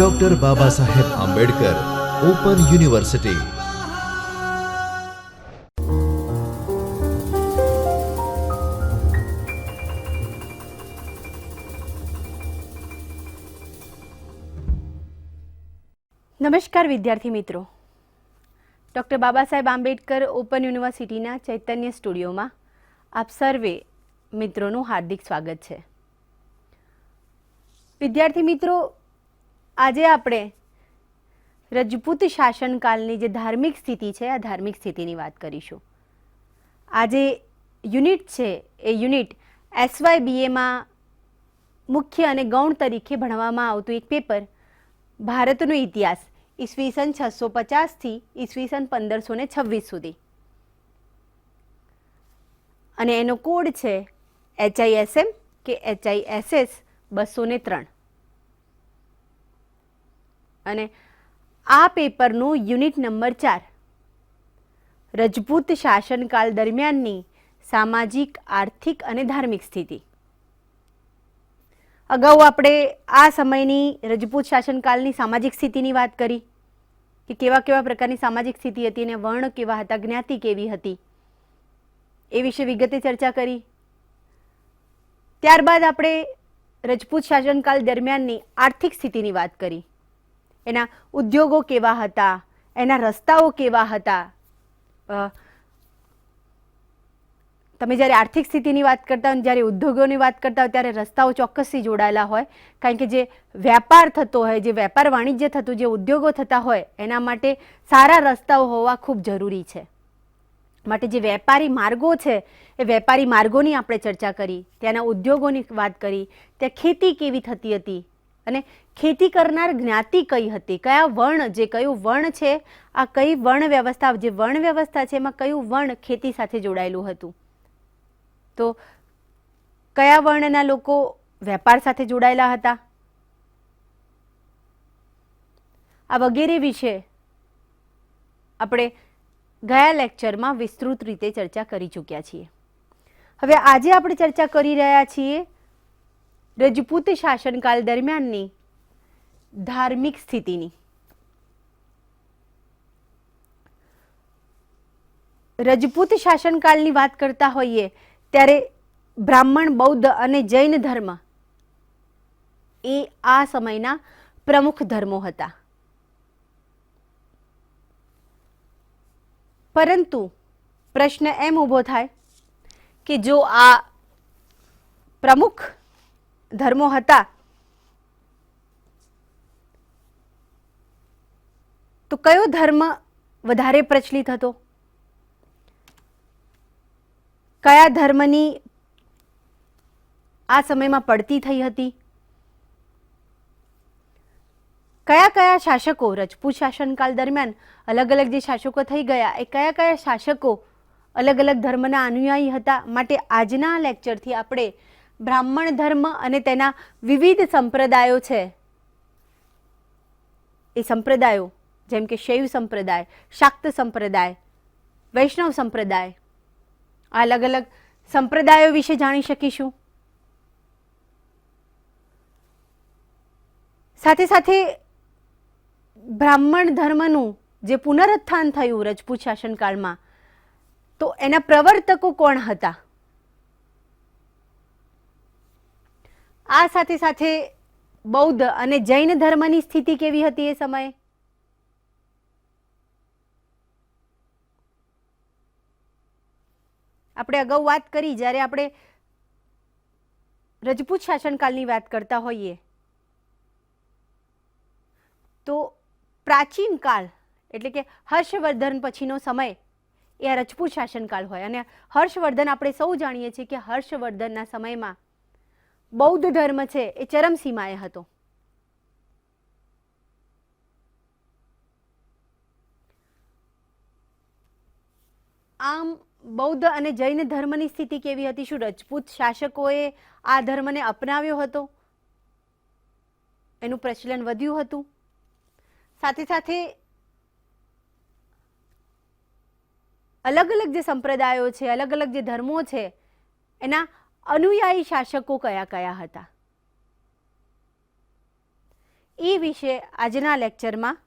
Doctor Baba Saheb Ambedkar open university નમસ્કાર વિદ્યાર્થી મિત્રો. ડૉક્ટર બાબા સાહેબ આંબેડકર ઓપન યુનિવર્સિટીના ચૈતન્ય સ્ટુડિયોમાં આપ સર્વે મિત્રોનું હાર્દિક સ્વાગત છે. વિદ્યાર્થી મિત્રો આજે આપણે રજપૂત શાસનકાળની જે ધાર્મિક સ્થિતિ છે, આ ધાર્મિક સ્થિતિની વાત કરીશું. આજે યુનિટ છે, એ યુનિટ એસવાય બીએમાં મુખ્ય અને ગૌણ તરીકે ભણવામાં આવતું એક પેપર, ભારતનો ઇતિહાસ ઈસવીસન છસો પચાસથી ઈસવીસન પંદરસો ને છવ્વીસ સુધી. અને એનો કોડ છે એચઆઈએસએમ કે એચઆઈએસએસ બસો ને ત્રણ. અને આ પેપરનું યુનિટ નંબર ચાર. રજપૂત શાસનકાળ દરમિયાનની સામાજિક, આર્થિક અને ધાર્મિક સ્થિતિ. અગાઉ આપણે આ સમયની રજપૂત શાસનકાળની સામાજિક સ્થિતિની વાત કરી કે કેવા કેવા પ્રકારની સામાજિક સ્થિતિ હતી અને વર્ણ કેવા હતા, જ્ઞાતિ કેવી હતી, એ વિશે વિગતે ચર્ચા કરી. ત્યારબાદ આપણે રજપૂત શાસનકાળ દરમિયાનની આર્થિક સ્થિતિની વાત કરી. એના ઉદ્યોગો કેવા હતા, એના રસ્તાઓ કેવા હતા? તમે જ્યારે આર્થિક સ્થિતિની વાત કરતા હોય જ્યારે ઉદ્યોગોની વાત કરતા હોય ત્યારે રસ્તાઓ ચોક્કસથી જોડાયેલા હોય. કારણ કે જે વ્યાપાર થતો હોય, જે વેપાર વાણિજ્ય થતું, જે ઉદ્યોગો થતા હોય, એના માટે સારા રસ્તાઓ હોવા ખૂબ જરૂરી છે. માટે જે વેપારી માર્ગો છે, એ વેપારી માર્ગોની આપણે ચર્ચા કરી, ત્યાંના ઉદ્યોગોની વાત કરી, ત્યાં ખેતી કેવી થતી હતી અને ખેતી કરનાર જ્ઞાતિ કઈ હતી? કયા વર્ણ જે કયું વર્ણ છે? આ કઈ વર્ણ વ્યવસ્થા? જે વર્ણ વ્યવસ્થા છે, એમાં કયું વર્ણ ખેતી સાથે જોડાયેલું હતું? તો કયા વર્ણના લોકો વેપાર સાથે જોડાયેલા હતા? આ વગેરે વિશે આપણે ગયા લેક્ચરમાં વિસ્તૃત રીતે ચર્ચા કરી ચૂક્યા છીએ. હવે આજે આપણે ચર્ચા કરી રહ્યા છીએ રજપૂત શાસનકાળ દરમિયાનની ધાર્મિક સ્થિતિની. રજપૂત શાસનકાળની વાત કરતા હોઈએ, ત્યારે બ્રાહ્મણ, બૌદ્ધ અને જૈન ધર્મ એ આ સમયના પ્રમુખ ધર્મો હતા. પરંતુ પ્રશ્ન એમ ઊભો થાય કે જો આ પ્રમુખ ધર્મો હતા. તો કયો ધર્મ વધારે પ્રચલિત હતો? કયા ધર્મની આ સમયમાં પડતી થઈ હતી? કયા કયા શાસકો, રજપૂત શાસનકાળ દરમિયાન અલગ અલગ જે શાસકો થઈ ગયા, એ કયા કયા શાસકો અલગ અલગ ધર્મના અનુયાયી હતા? માટે આજના લેક્ચરથી આપણે બ્રાહ્મણ ધર્મ અને તેના વિવિધ સંપ્રદાયો છે. એ સંપ્રદાયો, જેમ કે શૈવ સંપ્રદાય, શાક્ત સંપ્રદાય, વૈષ્ણવ સંપ્રદાય, આ અલગ અલગ સંપ્રદાયો વિશે જાણી શકીશું. સાથે સાથે બ્રાહ્મણ ધર્મનું જે પુનરુત્થાન થયું રજપૂત શાસનકાળમાં, તો એના પ્રવર્તકો કોણ હતા? આ સાથે સાથે બૌદ્ધ અને જૈન ધર્મની સ્થિતિ કેવી હતી એ સમયે? આપણે અગાઉ વાત કરી, જ્યારે આપણે રજપૂત શાસનકાળની વાત કરતા હોઈએ. તો પ્રાચીન કાળ, એટલે કે હર્ષવર્ધન પછીનો સમય, એ આ રજપૂત શાસનકાળ હોય. અને હર્ષવર્ધન આપણે સૌ જાણીએ છીએ કે હર્ષવર્ધનના સમયમાં બૌદ્ધ ધર્મ છે એ ચરમસીમાએ હતો. આમ બૌદ્ધ અને જૈન ધર્મની સ્થિતિ કેવી હતી શું રજપૂત શાસકોએ આ ધર્મને અપનાવ્યો હતો? એનું પ્રચલન વધ્યું હતું. સાથે સાથે અલગ અલગ જે સંપ્રદાયો છે, અલગ અલગ જે ધર્મો છે, એના અનુયાયી શાસકો કયા કયા હતા? એ વિશે આજના લેક્ચરમાં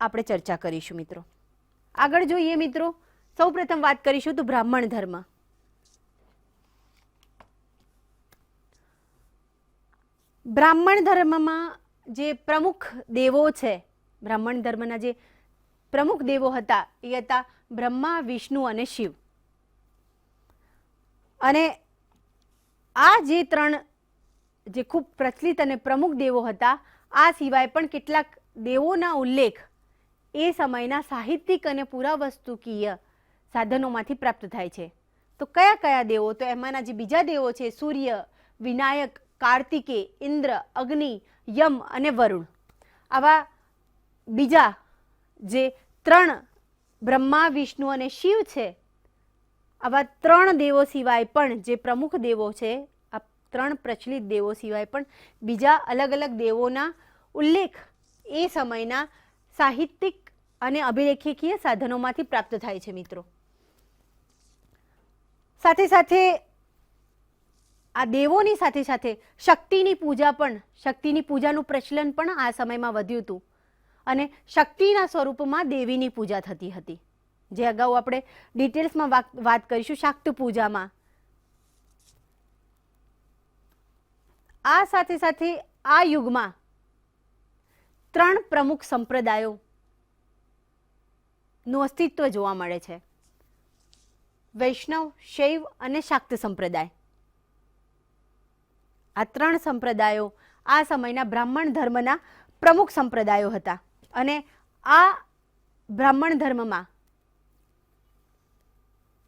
આપણે ચર્ચા કરીશું મિત્રો. આગળ જોઈએ મિત્રો, સૌપ્રથમ વાત કરીશું તો બ્રાહ્મણ ધર્મ. બ્રાહ્મણ ધર્મમાં જે પ્રમુખ દેવો છે, બ્રાહ્મણ ધર્મના જે પ્રમુખ દેવો હતા, એ હતા બ્રહ્મા, વિષ્ણુ અને શિવ. અને આ જે ત્રણ જે ખૂબ પ્રચલિત અને પ્રમુખ દેવો હતા, આ સિવાય પણ કેટલાક દેવોના ઉલ્લેખ એ સમયના સાહિત્યિક અને પુરાવસ્તુકીય સાધનોમાંથી પ્રાપ્ત થાય છે. તો કયા કયા દેવો? તો એમાંના જે બીજા દેવો છે, સૂર્ય, વિનાયક, કાર્તિકે, ઇન્દ્ર, અગ્નિ, યમ અને વરુણ. આવા બીજા જે ત્રણ બ્રહ્મા, વિષ્ણુ અને શિવ છે આવા ત્રણ દેવો સિવાય પણ જે પ્રમુખ દેવો છે, આ ત્રણ પ્રચલિત દેવો સિવાય પણ બીજા અલગ અલગ દેવોના ઉલ્લેખ એ સમયના સાહિત્યિક અને અભિલેખીય સાધનોમાંથી પ્રાપ્ત થાય છે મિત્રો. સાથે સાથે આ દેવોની સાથે સાથે શક્તિની પૂજા પણ, શક્તિની પૂજાનું પ્રચલન પણ આ સમયમાં વધ્યું હતું. અને શક્તિના સ્વરૂપમાં દેવીની પૂજા થતી હતી. જે અગાઉ આપણે ડિટેલ્સમાં વાત- કરીશું શાક્ત પૂજામાં. આ સાથે સાથે આ યુગમાં ત્રણ પ્રમુખ સંપ્રદાયો નું અસ્તિત્વ જોવા મળે છે. વૈષ્ણવ, શૈવ અને શાક્ત સંપ્રદાય. આ ત્રણ સંપ્રદાયો આ સમયના બ્રાહ્મણ ધર્મના પ્રમુખ સંપ્રદાયો હતા. અને આ બ્રાહ્મણ ધર્મમાં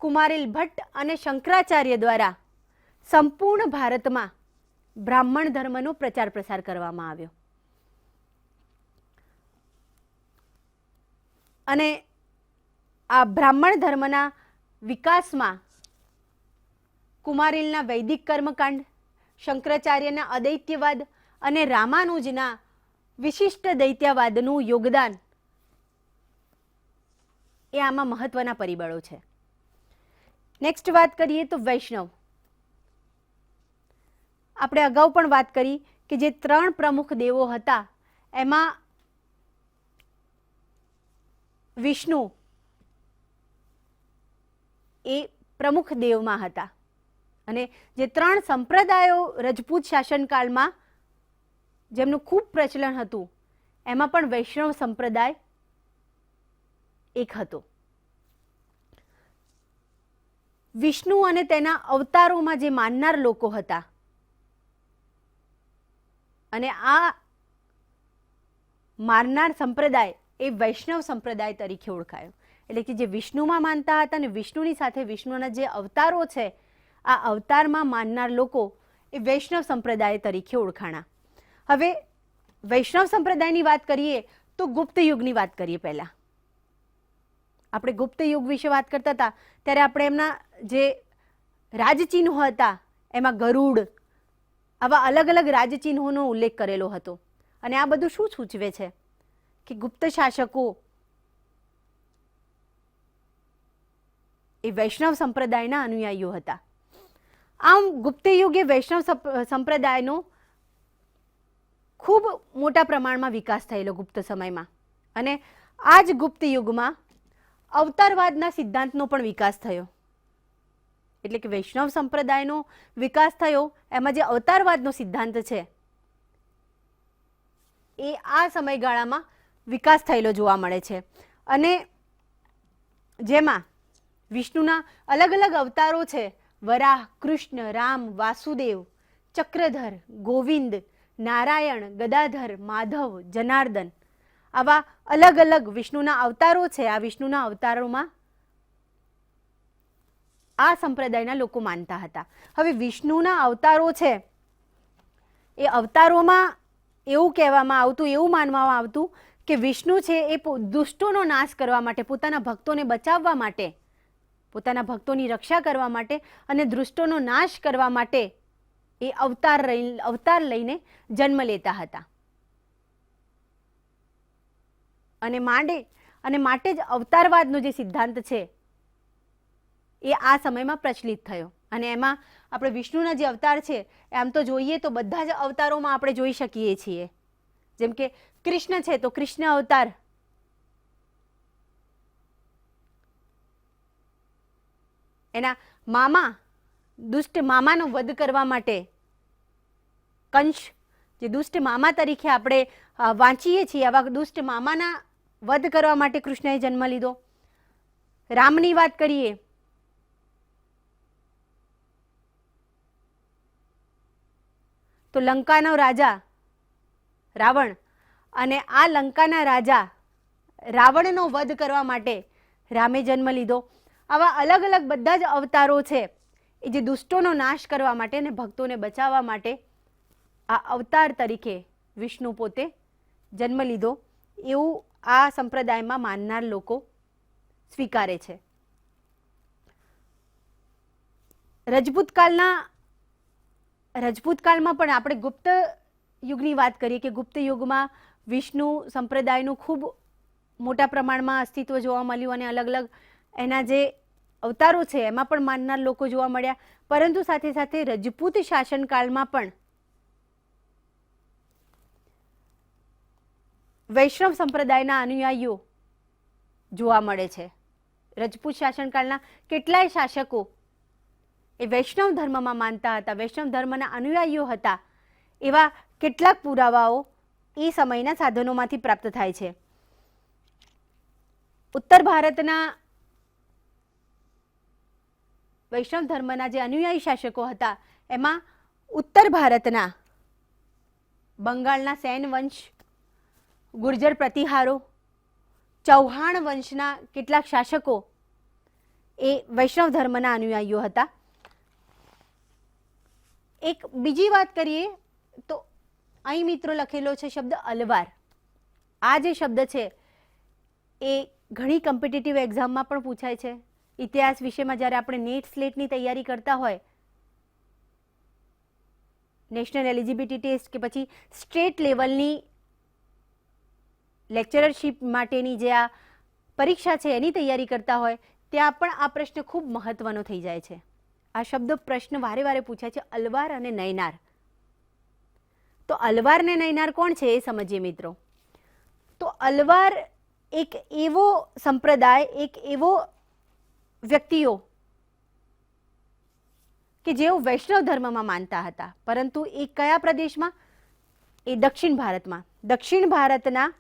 કુમારીલ ભટ્ટ અને શંકરાચાર્ય દ્વારા સંપૂર્ણ ભારતમાં બ્રાહ્મણ ધર્મનો પ્રચાર પ્રસાર કરવામાં આવ્યો. અને આ બ્રાહ્મણ ધર્મના વિકાસમાં કુમારિલના વૈદિક કર્મકાંડ, શંકરાચાર્યના અદૈત્યવાદ અને રામાનુજના વિશિષ્ટ દૈત્યવાદનું યોગદાન એ આમાં મહત્વના પરિબળો છે. નેક્સ્ટ વાત કરીએ તો વૈષ્ણવ. આપણે અગાઉ પણ વાત કરી કે જે ત્રણ પ્રમુખ દેવો હતા, એમાં વિષ્ણુ એ પ્રમુખ દેવમાં હતા. અને જે ત્રણ સંપ્રદાયો રજપૂત શાસનકાળમાં જેમનું ખૂબ પ્રચલન હતું, એમાં પણ વૈષ્ણવ સંપ્રદાય એક હતો. વિષ્ણુ અને તેના અવતારોમાં જે માનનાર લોકો હતા. અને આ માનનાર સંપ્રદાય એ વૈષ્ણવ સંપ્રદાય તરીકે ઓળખાયો. એટલે કે જે વિષ્ણુમાં માનતા હતા અને વિષ્ણુની સાથે વિષ્ણુના જે અવતારો છે, આ અવતારમાં માનનાર લોકો એ વૈષ્ણવ સંપ્રદાય તરીકે ઓળખાણા. હવે વૈષ્ણવ સંપ્રદાયની વાત કરીએ તો ગુપ્ત યુગની વાત કરીએ પહેલા. આપણે ગુપ્ત યુગ વિશે વાત કરતા હતા, ત્યારે આપણે એમના જે રાજચિહ્નો હતા, એમાં ગરુડ, આવા અલગ અલગ રાજચિહ્નોનો ઉલ્લેખ કરેલો હતો. અને આ બધું શું સૂચવે છે? કે ગુપ્ત શાસકો એ વૈષ્ણવ સંપ્રદાયના અનુયાયીઓ હતા. આમ ગુપ્ત યુગે વૈષ્ણવ સપ- સંપ્રદાયનો ખૂબ મોટા પ્રમાણમાં વિકાસ થયેલો ગુપ્ત સમયમાં. અને આ જ ગુપ્ત યુગમાં અવતારવાદના સિદ્ધાંતનો પણ વિકાસ થયો. એટલે કે વૈષ્ણવ સંપ્રદાયનો વિકાસ થયો, એમાં જે અવતારવાદનો સિદ્ધાંત છે, એ આ સમયગાળામાં વિકાસ થયેલો જોવા મળે છે. અને જેમાં વિષ્ણુના અલગ અલગ અવતારો છે, વરાહ, કૃષ્ણ, રામ, વાસુદેવ, ચક્રધર, ગોવિંદ, નારાયણ, ગદાધર, માધવ, જનાર્દન આવા અલગ અલગ વિષ્ણુના અવતારો છે. આ વિષ્ણુના અવતારોમાં આ સંપ્રદાયના લોકો માનતા હતા. હવે વિષ્ણુના અવતારો છે, એ અવતારોમાં એવું કહેવામાં આવતું, એવું માનવામાં આવતું કે વિષ્ણુ છે એ દુષ્ટોનો નાશ કરવા માટે, પોતાના ભક્તોને બચાવવા માટે, પોતાના ભક્તોની રક્ષા કરવા માટે અને દુષ્ટોનો નાશ કરવા માટે એ અવતાર અવતાર લઈને જન્મ લેતા હતા. અને માંડે અને માટે જ અવતારવાદનો જે સિદ્ધાંત છે, એ આ સમયમાં પ્રચલિત થયો. અને એમાં આપણે વિષ્ણુના જે અવતાર છે એમ તો જોઈએ તો બધા જ અવતારોમાં આપણે જોઈ શકીએ છીએ. જેમ કે કૃષ્ણ છે તો કૃષ્ણ અવતાર. એના મામા, દુષ્ટ મામાનો વધ કરવા માટે કંશ, જે દુષ્ટ મામા તરીકે આપણે વાંચીએ છીએ, આવા દુષ્ટ મામાના વધ કરવા માટે કૃષ્ણએ જન્મ લીધો. રામની વાત કરીએ. તો લંકાનો રાજા રાવણ અને આ લંકાના રાજા રાવણનો વધ કરવા માટે રામે જન્મ લીધો. આવા અલગ અલગ બધા જ અવતારો છે એ જે દુષ્ટોનો નાશ કરવા માટે અને ભક્તોને બચાવવા માટે આ અવતાર તરીકે વિષ્ણુ પોતે જન્મ લીધો. એવું આ સંપ્રદાયમાં માનનાર લોકો સ્વીકારે છે. રજપૂત કાળના રજપૂત કાળમાં પણ આપણે ગુપ્ત યુગની વાત કરીએ કે ગુપ્ત યુગમાં વિષ્ણુ સંપ્રદાયનું ખૂબ મોટા પ્રમાણમાં અસ્તિત્વ જોવા મળ્યું અને અલગ અલગ એના જે અવતારો છે એમાં પણ માનનાર લોકો જોવા મળ્યા. પરંતુ સાથે સાથે રજપૂત શાસનકાળમાં પણ વૈષ્ણવ સંપ્રદાયના અનુયાયીઓ જોવા મળે છે. રજપૂત શાસનકાળના કેટલાય શાસકો એ વૈષ્ણવ ધર્મમાં માનતા હતા, વૈષ્ણવ ધર્મના અનુયાયીઓ હતા. એવા કેટલાક પુરાવાઓ એ સમયના સાધનોમાંથી પ્રાપ્ત થાય છે. ઉત્તર ભારતના વૈષ્ણવ ધર્મના જે અનુયાયી શાસકો હતા, એમાં ઉત્તર ભારતના બંગાળના સેન વંશ ગુર્જર પ્રતિહારો. ચૌહાણ વંશના કેટલાક શાસકો એ વૈષ્ણવ ધર્મના અનુયાયીઓ હતા. એક બીજી વાત કરીએ તો અહીં મિત્રો લખેલો છે શબ્દ અલવાર. આ જે શબ્દ છે એ ઘણી કોમ્પિટિટિવ એક્ઝામમાં પણ પૂછાય છે. ઇતિહાસ વિષયમાં જ્યારે આપણે નેટ સ્લેટની તૈયારી કરતા હોય નેશનલ એલિજિબિલિટી ટેસ્ટ કે પછી સ્ટેટ લેવલની લેક્ચરરશીપ માટેની જે આ પરીક્ષા છે એની તૈયારી કરતા હોય, ત્યાં પણ આ પ્રશ્ન ખૂબ મહત્વનો થઈ જાય છે. આ શબ્દ પ્રશ્ન વારે વારે પૂછાય છે, અલવાર અને નયનાર. તો અલવાર ને નયનાર કોણ છે એ સમજીએ મિત્રો? તો અલવાર એક એવો સંપ્રદાય, એક એવો વ્યક્તિઓ કે જેઓ વૈષ્ણવ ધર્મમાં માનતા હતા. પરંતુ એ કયા પ્રદેશમાં? એ દક્ષિણ ભારતમાં. દક્ષિણ ભારતના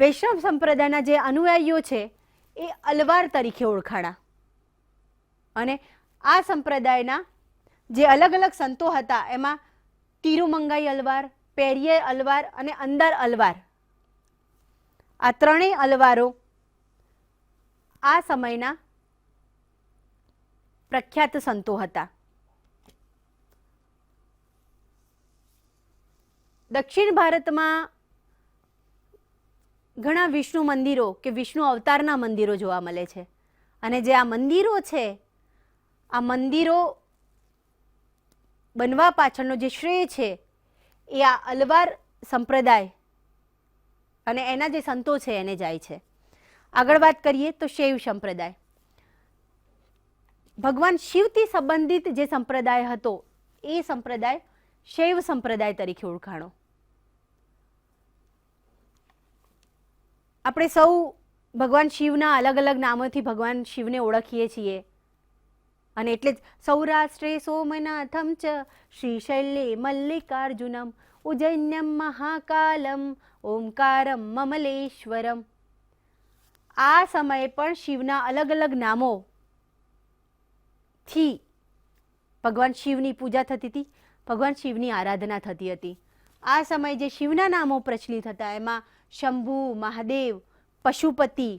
વૈષ્ણવ સંપ્રદાયના જે અનુયાયીઓ છે, એ અલવાર તરીકે ઓળખાણા. અને આ સંપ્રદાયના જે અલગ અલગ સંતો હતા, એમાં તિરુમંગાઈ અલવાર, પેરિયે અલવાર અને અંદર અલવાર. આ ત્રણેય અલવારો આ સમયના પ્રખ્યાત સંતો હતા. દક્ષિણ ભારતમાં ઘણા વિષ્ણુ મંદિરો કે વિષ્ણુ અવતારના મંદિરો જોવા મળે છે. અને જે આ મંદિરો છે, આ મંદિરો બનવા પાછળનો જે શ્રેય છે, એ આ અલવાર સંપ્રદાય અને એના જે સંતો છે એને જાય છે. આગળ વાત કરીએ તો શૈવ સંપ્રદાય. ભગવાન શિવથી સંબંધિત જે સંપ્રદાય હતો, એ સંપ્રદાય શૈવ સંપ્રદાય તરીકે ઓળખાણો. આપણે સૌ ભગવાન શિવના અલગ અલગ નામોથી ભગવાન શિવને ઓળખીએ છીએ. અને એટલે જ સૌરાષ્ટ્રે સોમનાથમ ચ શ્રીશૈલે મલ્લિકાર્જુનમ, ઉજૈન્યમ મહાકાલમ, ઓમકારમ મમલેશ્વરમ. આ સમયે પણ શિવના અલગ અલગ નામો થી ભગવાન શિવની પૂજા થતી હતી, ભગવાન શિવની આરાધના થતી હતી. આ સમયે જે શિવના નામો પ્રચલિત હતા, એમાં શંભુ, મહાદેવ, પશુપતિ,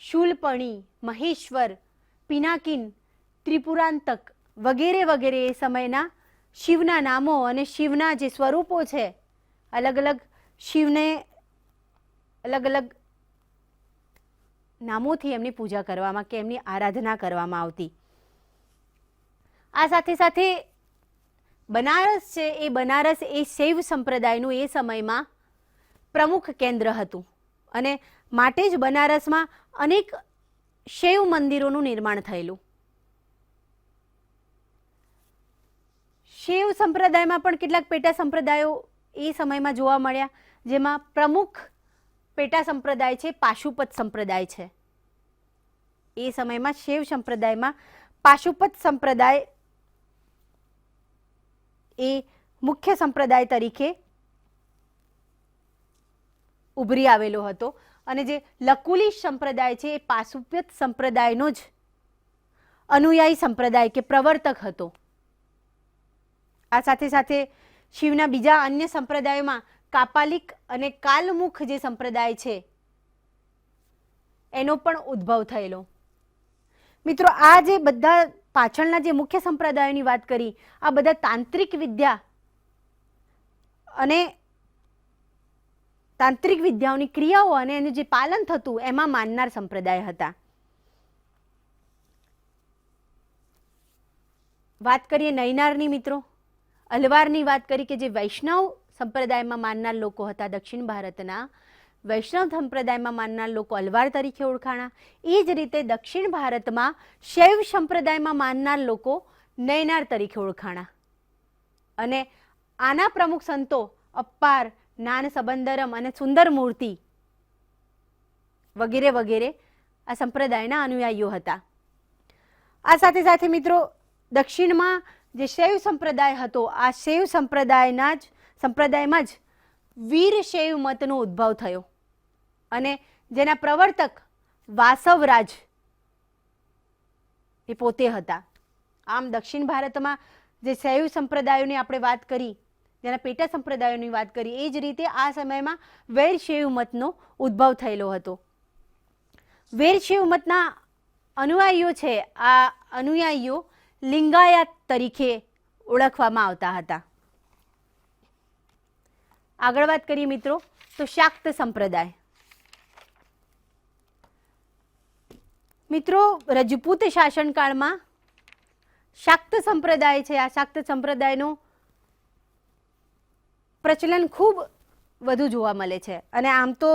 શૂલપણી, મહેશ્વર, પિનાકિન, ત્રિપુરાંતક વગેરે વગેરે એ સમયના શિવના નામો અને શિવના જે સ્વરૂપો છે, અલગ અલગ શિવને અલગ અલગ નામોથી એમની પૂજા કરવામાં કે એમની આરાધના કરવામાં આવતી. આ સાથે સાથે બનારસ છે, એ બનારસ એ શૈવ સંપ્રદાયનું એ સમયમાં પ્રમુખ કેન્દ્ર હતું અને માટે જ બનારસમાં અનેક શૈવ મંદિરોનું નિર્માણ થયેલું. શૈવ સંપ્રદાયમાં પણ કેટલાક પેટા સંપ્રદાયો એ સમયમાં જોવા મળ્યા, જેમાં પ્રમુખ પેટા સંપ્રદાય છે, પાશુપત સંપ્રદાય છે. એ સમયમાં શૈવ સંપ્રદાયમાં પાશુપત સંપ્રદાય એ મુખ્ય સંપ્રદાય તરીકે ઉભરી આવેલો હતો. અને જે લકુલી સંપ્રદાય છે, એ પાશુપ્યત સંપ્રદાયનો જ અનુયાયી સંપ્રદાય કે પ્રવર્તક હતો. આ સાથે સાથે શિવના બીજા અન્ય સંપ્રદાયોમાં કાપાલિક અને કાલમુખ જે સંપ્રદાય છે, એનો પણ ઉદ્ભવ થયેલો. મિત્રો, આ જે બધા પાછળના જે મુખ્ય સંપ્રદાયોની વાત કરી, આ બધા તાંત્રિક વિદ્યા અને તાંત્રિક વિદ્યાઓની ક્રિયાઓ અને એનું જે પાલન થતું, એમાં માનનાર સંપ્રદાય હતા. વાત કરીએ નૈનારની મિત્રો. અલવારની વાત કરી કે જે વૈષ્ણવ સંપ્રદાયમાં માનનાર લોકો હતા દક્ષિણ ભારતના. વૈષ્ણવ સંપ્રદાયમાં માનનાર લોકો અલવાર તરીકે ઓળખાણા. એ જ રીતે દક્ષિણ ભારતમાં શૈવ સંપ્રદાયમાં માનનાર લોકો નૈનાર તરીકે ઓળખાણા. અને આના પ્રમુખ સંતો અપ્પાર જ્ઞાન સબંદરમ અને સુંદર મૂર્તિ વગેરે વગેરે આ સંપ્રદાયના અનુયાયીઓ હતા. આ સાથે સાથે મિત્રો, દક્ષિણમાં જે શૈવ સંપ્રદાય હતો, આ શૈવ સંપ્રદાયના જ, સંપ્રદાયમાં જ વીર શૈવ મતનો ઉદ્ભવ થયો. અને જેના પ્રવર્તક વાસવરાજ એ પોતે હતા. આમ દક્ષિણ ભારતમાં જે શૈવ સંપ્રદાયોની આપણે વાત કરી જેના પેટા સંપ્રદાયોની વાત કરી એ જ રીતે આ સમયમાં વૈર શૈવ મતનો ઉદ્ભવ થયેલો હતો. વેર શૈવ મતના અનુયાયીઓ છે, આ અનુયાયીઓ લિંગાયત તરીકે ઓળખવામાં આવતા હતા. આગળ વાત કરીએ મિત્રો, તો શાક્ત સંપ્રદાય. મિત્રો, રજપૂત શાસનકાળમાં શાક્ત સંપ્રદાય છે, આ શાક્ત સંપ્રદાયનું પ્રચલન ખૂબ વધુ જોવા મળે છે. અને આમ તો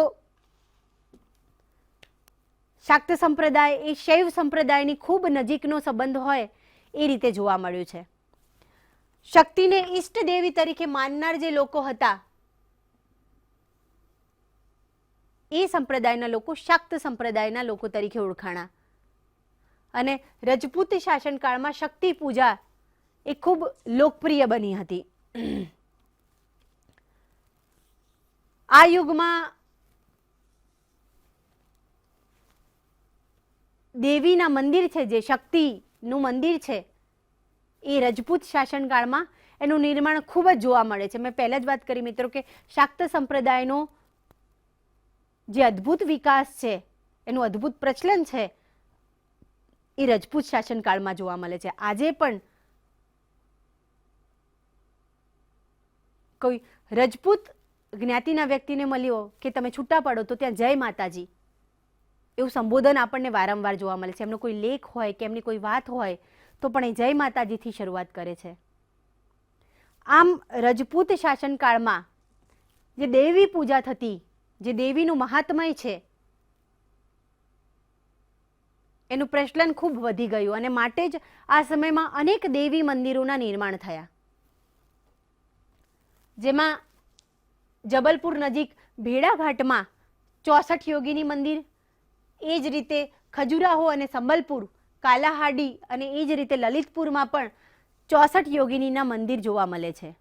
શાક્ત સંપ્રદાય, એ શૈવ સંપ્રદાયની ખૂબ નજીકનો સંબંધ હોય એ રીતે જોવા મળ્યું છે. શક્તિને ઈષ્ટ દેવી તરીકે માનનાર જે લોકો હતા, એ સંપ્રદાયના લોકો શાક્ત સંપ્રદાયના લોકો તરીકે ઓળખાણા. અને રજપૂત શાસનકાળમાં શક્તિ પૂજા એ ખૂબ લોકપ્રિય બની હતી. આ યુગમાં દેવીના મંદિર છે જે શક્તિનું મંદિર છે, એ રજપૂત શાસનકાળમાં એનું નિર્માણ ખૂબ જ જોવા મળે છે. મેં પહેલાં જ વાત કરી મિત્રો કે શાક્ત સંપ્રદાયનો જે અદ્ભુત વિકાસ છે, એનું અદ્ભુત પ્રચલન છે, એ રજપૂત શાસનકાળમાં જોવા મળે છે. આજે પણ કોઈ રજપૂત જ્ઞાતિના વ્યક્તિને મળ્યો કે તમે છૂટા પડો તો ત્યાં જય માતાજી. એવું સંબોધન આપણને વારંવાર જોવા મળે છે. એમનો કોઈ લેખ હોય કે એમની કોઈ વાત હોય તો પણ એ જય માતાજીથી શરૂઆત કરે છે. આમ રજપૂત શાસનકાળમાં જે દેવી પૂજા થતી, જે દેવીનું મહાત્મય છે, એનું પ્રચલન ખૂબ વધી ગયું અને માટે જ આ સમયમાં અનેક દેવી મંદિરોના નિર્માણ થયા. જેમાં જબલપુર નજીક ભેડાઘાટમાં ચોસઠ યોગીની મંદિર. એ જ રીતે ખજુરાહો અને સંબલપુર, કાલાહાડી અને એ જ રીતે લલિતપુરમાં પણ ચોસઠ યોગિનીના મંદિર જોવા મળે છે.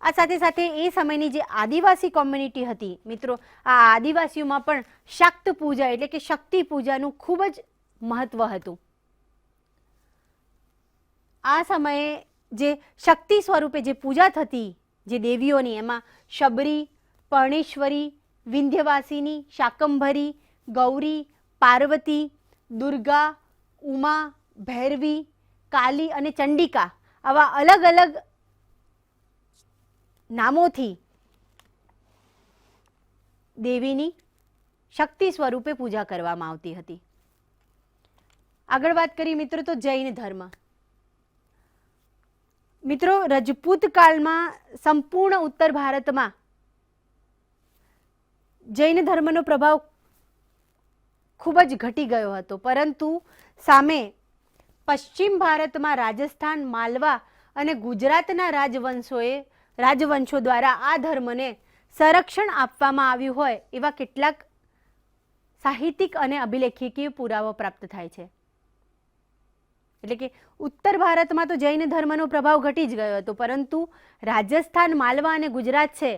આ સાથે સાથે એ સમયની જે આદિવાસી કોમ્યુનિટી હતી, મિત્રો, આ આદિવાસીઓમાં પણ શક્ત પૂજા એટલે કે શક્તિ પૂજાનું ખૂબ જ મહત્વ હતું. આ સમયે જે શક્તિ સ્વરૂપે જે પૂજા થતી જે દેવીઓની એમાં શબરી, પરણેશ્વરી, વિંધ્યવાસિની, શાકંભરી, ગૌરી, પાર્વતી, દુર્ગા, ઉમા, ભૈરવી, કાલી અને ચંડિકા આવા અલગ અલગ નામોથી દેવીની શક્તિ સ્વરૂપે પૂજા કરવામાં આવતી હતી. આગળ વાત કરીએ મિત્રો તો જૈન ધર્મ. મિત્રો, રજપૂત કાળમાં સંપૂર્ણ ઉત્તર ભારતમાં જૈન ધર્મનો પ્રભાવ ખૂબ જ ઘટી ગયો હતો. પરંતુ સામે પશ્ચિમ ભારતમાં રાજસ્થાન, માલવા અને ગુજરાતના રાજવંશોએ, રાજવંશો દ્વારા આ ધર્મને સંરક્ષણ આપવામાં આવ્યું હોય એવા કેટલાક સાહિત્યિક અને અભિલેખિકીય પુરાવો પ્રાપ્ત થાય છે. એટલે કે ઉત્તર ભારતમાં તો જૈન ધર્મનો પ્રભાવ ઘટી જ ગયો હતો, પરંતુ રાજસ્થાન, માલવા અને ગુજરાત છે,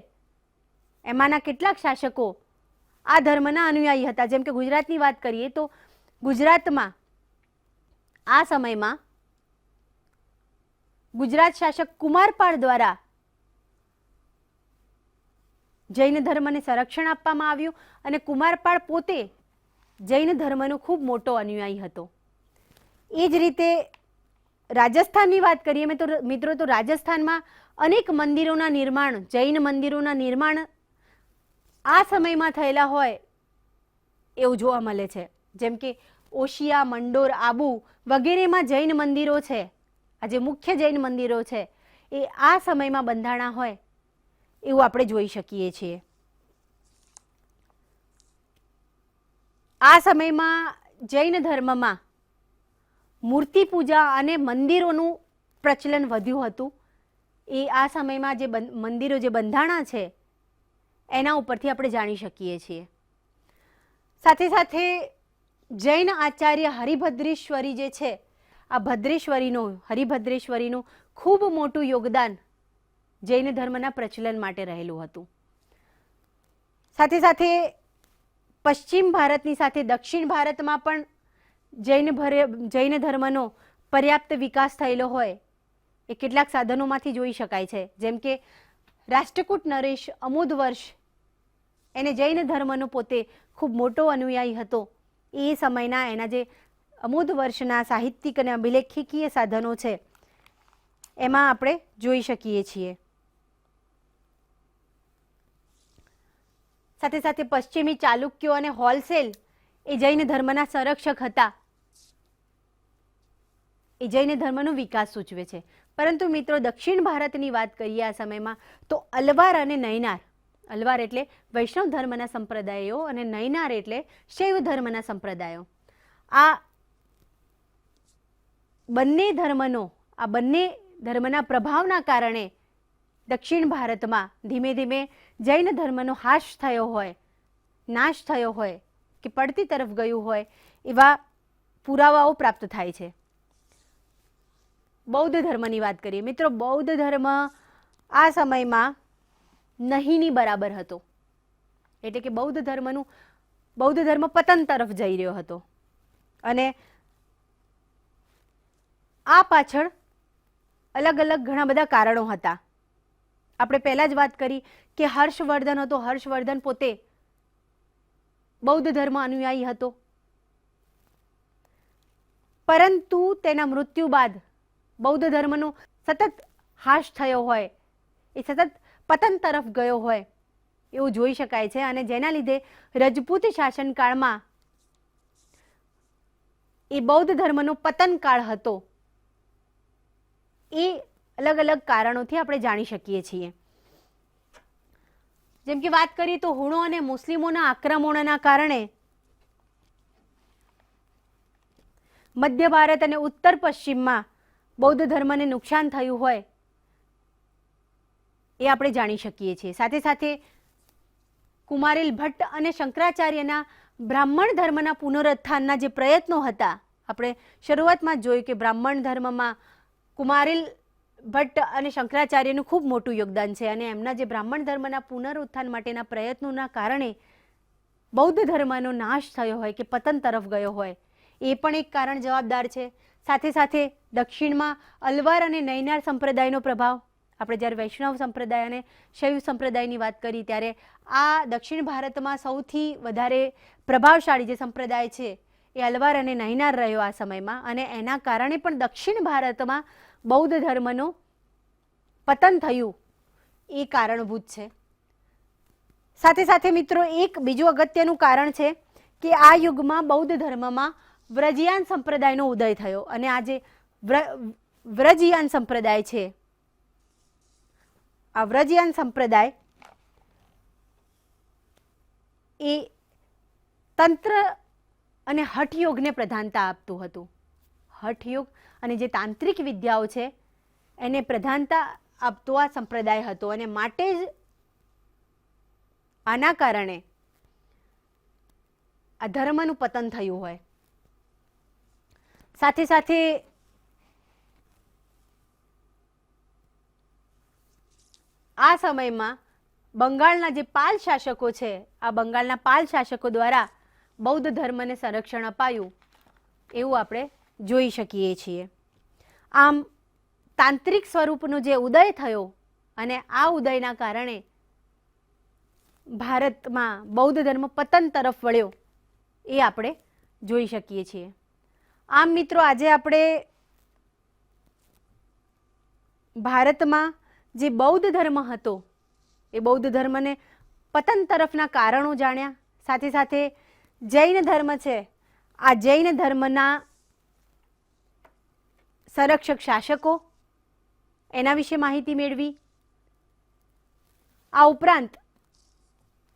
એમાંના કેટલાક શાસકો આ ધર્મના અનુયાયી હતા. જેમ કે ગુજરાતની વાત કરીએ તો ગુજરાતમાં આ સમયમાં ગુજરાત શાસક કુમારપાળ દ્વારા જૈન ધર્મને સંરક્ષણ આપવામાં આવ્યું અને કુમારપાળ પોતે જૈન ધર્મનો ખૂબ મોટો અનુયાયી હતો. એ જ રીતે રાજસ્થાનની વાત કરીએ, મેં તો મિત્રો, તો રાજસ્થાનમાં અનેક મંદિરોના નિર્માણ, જૈન મંદિરોના નિર્માણ આ સમયમાં થયેલા હોય એવું જોવા મળે છે. જેમ કે ઓશિયા, મંડોર, આબુ વગેરેમાં જૈન મંદિરો છે. આ જે મુખ્ય જૈન મંદિરો છે, એ આ સમયમાં બંધાણા હોય એવું આપણે જોઈ શકીએ છીએ. આ સમયમાં જૈન ધર્મમાં મૂર્તિ પૂજા અને મંદિરોનું પ્રચલન વધ્યું હતું. એ આ સમયમાં જે મંદિરો જે બંધાણા છે, એના ઉપરથી આપણે જાણી શકીએ છીએ. સાથે સાથે જૈન આચાર્ય હરિભદ્રેશ્વરી જે છે, આ ભદ્રેશ્વરીનું, હરિભદ્રેશ્વરીનું ખૂબ મોટું યોગદાન જૈન ધર્મના પ્રચલન માટે રહેલું હતું. સાથે સાથે પશ્ચિમ ભારતની સાથે દક્ષિણ ભારતમાં પણ જૈન ભરે, જૈન ધર્મનો પર્યાપ્ત વિકાસ થયેલો હોય એ કેટલાક સાધનોમાંથી જોઈ શકાય છે. જેમ કે રાષ્ટ્રકૂટ નરેશ અમુદ વર્ષ એને જૈન ધર્મનો પોતે ખૂબ મોટો અનુયાયી હતો. એ સમયના એના જે અમુદ વર્ષના સાહિત્યિક અને અભિલેખિકીય સાધનો છે, એમાં આપણે જોઈ શકીએ છીએ. સાથે સાથે પશ્ચિમી ચાલુક્યો અને હોલસેલ એ જૈન ધર્મના સંરક્ષક હતા. એ જૈન ધર્મનો વિકાસ સૂચવે છે. પરંતુ મિત્રો, દક્ષિણ ભારતની વાત કરીએ આ સમયમાં, તો અલવાર અને નયનાર અલવાર એટલે વૈષ્ણવ ધર્મના સંપ્રદાયો અને નયનાર એટલે શૈવ ધર્મના સંપ્રદાયો. આ બંને ધર્મનો, આ બંને ધર્મના પ્રભાવના કારણે દક્ષિણ ભારતમાં ધીમે ધીમે જૈન ધર્મનો હાશ થયો હોય, નાશ થયો હોય કે પડતી તરફ ગયું હોય, એવા પુરાવાઓ પ્રાપ્ત થાય છે. બૌદ્ધ ધર્મની વાત કરીએ. મિત્રો, બૌદ્ધ ધર્મ આ સમયમાં નહીંની બરાબર હતો. એટલે કે બૌદ્ધ ધર્મનું, બૌદ્ધ ધર્મ પતન તરફ જઈ રહ્યો હતો. અને આ પાછળ અલગ અલગ ઘણા બધા કારણો હતા. આપણે પહેલાં જ વાત કરી કે હર્ષવર્ધન હતો. હર્ષવર્ધન પોતે બૌદ્ધ ધર્મ અનુયાયી હતો. પરંતુ તેના મૃત્યુ બાદ બૌદ્ધ ધર્મનો સતત હાશ થયો હોય, એ સતત પતન તરફ ગયો હોય, એવું જોઈ શકાય છે. અને જેના લીધે રજપૂત શાસનકાળમાં એ બૌદ્ધ ધર્મનો પતન કાળ હતો, એ અલગ અલગ કારણોથી આપણે જાણી શકીએ છીએ. જેમ કે વાત કરીએ તો હુણો અને મુસ્લિમોના આક્રમણોના કારણે મધ્ય ભારત અને ઉત્તર પશ્ચિમમાં બૌદ્ધ ધર્મને નુકસાન થયું હોય એ આપણે જાણી શકીએ છીએ. સાથે સાથે કુમારેલ ભટ્ટ અને શંકરાચાર્યના બ્રાહ્મણ ધર્મના પુનરુત્થાનના જે પ્રયત્નો હતા, આપણે શરૂઆતમાં જોયું કે બ્રાહ્મણ ધર્મમાં કુમારેલ ભટ્ટ અને શંકરાચાર્યનું ખૂબ મોટું યોગદાન છે અને એમના જે બ્રાહ્મણ ધર્મના પુનરુત્થાન માટેના પ્રયત્નોના કારણે બૌદ્ધ ધર્મનો નાશ થયો હોય કે પતન તરફ ગયો હોય, એ પણ એક કારણ જવાબદાર છે. સાથે સાથે દક્ષિણમાં અલવાર અને નૈનાર સંપ્રદાયનો પ્રભાવ. આપણે જ્યારે વૈષ્ણવ સંપ્રદાય અને શૈવ સંપ્રદાયની વાત કરી, ત્યારે આ દક્ષિણ ભારતમાં સૌથી વધારે પ્રભાવશાળી જે સંપ્રદાય છે, એ અલવાર અને નૈનાર રહ્યો આ સમયમાં. અને એના કારણે પણ દક્ષિણ ભારતમાં બૌદ્ધ ધર્મનું પતન થયું એ કારણભૂત છે. સાથે સાથે મિત્રો, એક બીજું અગત્યનું કારણ છે કે આ યુગમાં બૌદ્ધ ધર્મમાં વ્રજયાન સંપ્રદાયનો ઉદય થયો અને આજે વ્રજયાન સંપ્રદાય છે. આ વ્રજયાન સંપ્રદાય એ તંત્ર અને હઠયોગને પ્રધાનતા આપતું હતું. હઠયોગ અને જે તાંત્રિક વિદ્યાઓ છે, એને પ્રધાનતા આપતો આ સંપ્રદાય હતો અને માટે જ આના કારણે આ ધર્મનું પતન થયું હોય. સાથે સાથે. આ સમયમાં બંગાળના જે પાલ શાસકો છે, આ બંગાળના પાલ શાસકો દ્વારા બૌદ્ધ ધર્મને સંરક્ષણ અપાયું, એવું આપણે જોઈ શકીએ છીએ. આમ, તાંત્રિક સ્વરૂપનો જે ઉદય થયો અને આ ઉદયના કારણે ભારતમાં બૌદ્ધ ધર્મ પતન તરફ વળ્યો, એ આપણે જોઈ શકીએ છીએ. આમ મિત્રો, આજે આપણે ભારતમાં જે બૌદ્ધ ધર્મ હતો, એ બૌદ્ધ ધર્મને પતન તરફના કારણો જાણ્યા. સાથે સાથે જૈન ધર્મ છે, આ જૈન ધર્મના સંરક્ષક શાસકો, એના વિશે માહિતી મેળવી. આ ઉપરાંત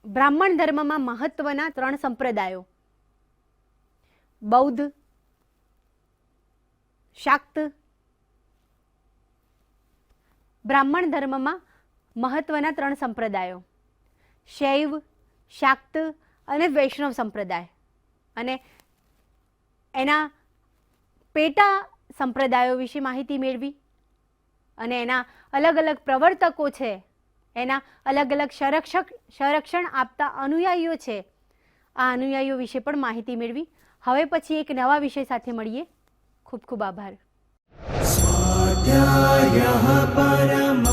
બ્રાહ્મણ ધર્મમાં મહત્વના ત્રણ સંપ્રદાયો. બૌદ્ધ શાક્ત. બ્રાહ્મણ ધર્મમાં મહત્વના ત્રણ સંપ્રદાયો. શૈવ, શાક્ત અને વૈષ્ણવ સંપ્રદાય. અને એના પેટા સંપ્રદાયો વિશે માહિતી મેળવી. અને એના અલગ અલગ પ્રવર્તકો છે. એના અલગ અલગ સંરક્ષક, સંરક્ષણ આપતા અનુયાયીઓ છે. આ અનુયાયીઓ વિશે પણ માહિતી મેળવી. હવે પછી એક નવા વિષય સાથે મળીએ. ખૂબ ખૂબ આભાર. પરમં